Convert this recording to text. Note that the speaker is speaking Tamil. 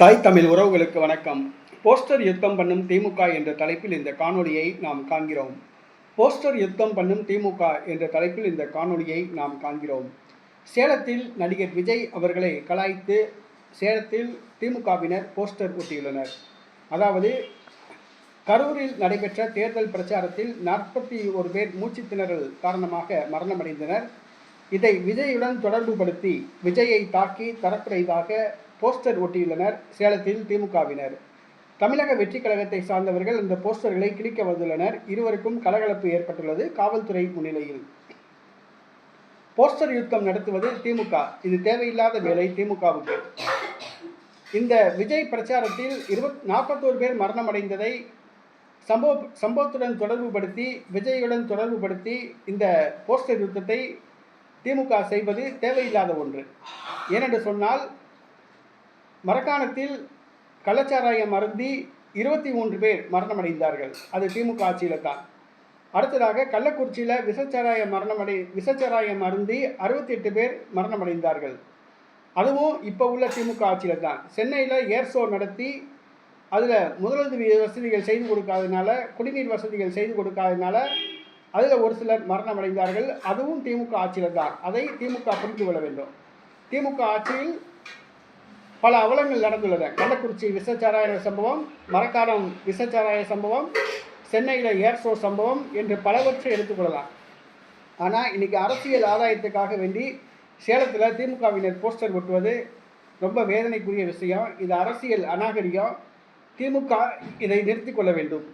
தாய் தமிழ் உறவுகளுக்கு வணக்கம். போஸ்டர் யுத்தம் பண்ணும் திமுக என்ற தலைப்பில் இந்த காணொளியை நாம் காண்கிறோம். போஸ்டர் யுத்தம் பண்ணும் திமுக என்ற தலைப்பில் இந்த காணொளியை நாம் காண்கிறோம். சேலத்தில் நடிகர் விஜய் அவர்களை கலாய்த்து சேலத்தில் திமுகவினர் போஸ்டர் ஒட்டியுள்ளனர். அதாவது கரூரில் நடைபெற்ற தேர்தல் பிரச்சாரத்தில் நாற்பத்தி ஒரு பேர் மூச்சுத்திணறல் காரணமாக மரணமடைந்தனர். இதை விஜயுடன் தொடர்புபடுத்தி விஜயை தாக்கி தரக்குறைவாக போஸ்டர் ஒட்டியுள்ளனர். சேலத்தில் திமுகவினர். தமிழக வெற்றி கழகத்தை சார்ந்தவர்கள் இந்த போஸ்டர்களை கிழிக்க வந்துள்ளனர். இருவருக்கும் கலகலப்பு ஏற்பட்டுள்ளது காவல்துறை முன்னிலையில். போஸ்டர் யுத்தம் நடத்துவது திமுக. இது தேவையில்லாத வேலை திமுகவுக்கு. இந்த விஜய் பிரச்சாரத்தில் இருபத் நாற்பத்தோரு பேர் மரணமடைந்ததை சம்பவ சம்பவத்துடன் தொடர்புபடுத்தி விஜயுடன் தொடர்புபடுத்தி இந்த போஸ்டர் யுத்தத்தை திமுக செய்வது தேவையில்லாத ஒன்று. ஏனென்று சொன்னால் மரக்காணத்தில் கள்ளச்சாராயம் அருந்தி இருபத்தி மூன்று பேர் மரணமடைந்தார்கள். அது திமுக ஆட்சியில் தான். அடுத்ததாக கள்ளக்குறிச்சியில் விஷச்சாராயம் மரணமடை விஷச்சாராயம் அருந்தி அறுபத்தி எட்டு பேர் மரணமடைந்தார்கள். அதுவும் இப்போ உள்ள திமுக ஆட்சியில் தான். சென்னையில் ஏர் ஷோ நடத்தி அதில் முதலுதவி வசதிகள் செய்து கொடுக்காதனால குடிநீர் வசதிகள் செய்து கொடுக்காதனால அதில் ஒரு சிலர் மரணமடைந்தார்கள். அதுவும் திமுக ஆட்சியில் தான். அதை திமுக புரிந்து கொள்ள வேண்டும். திமுக ஆட்சியில் பல அவலங்கள் நடந்துள்ளன. கள்ளக்குறிச்சி விசச்சாராய சம்பவம் மரக்காணம் விசச்சாராய சம்பவம் சென்னையில் ஏர் ஷோ சம்பவம் என்று பலவற்றை எடுத்துக்கொள்ளலாம் ஆனால் இன்றைக்கி அரசியல் ஆதாயத்துக்காக வேண்டி சேலத்தில் திமுகவினர் போஸ்டர் ஒட்டுவது ரொம்ப வேதனைக்குரிய விஷயம். இது அரசியல் அநாகரிகம். திமுக இதை நிறுத்திக் கொள்ள வேண்டும்.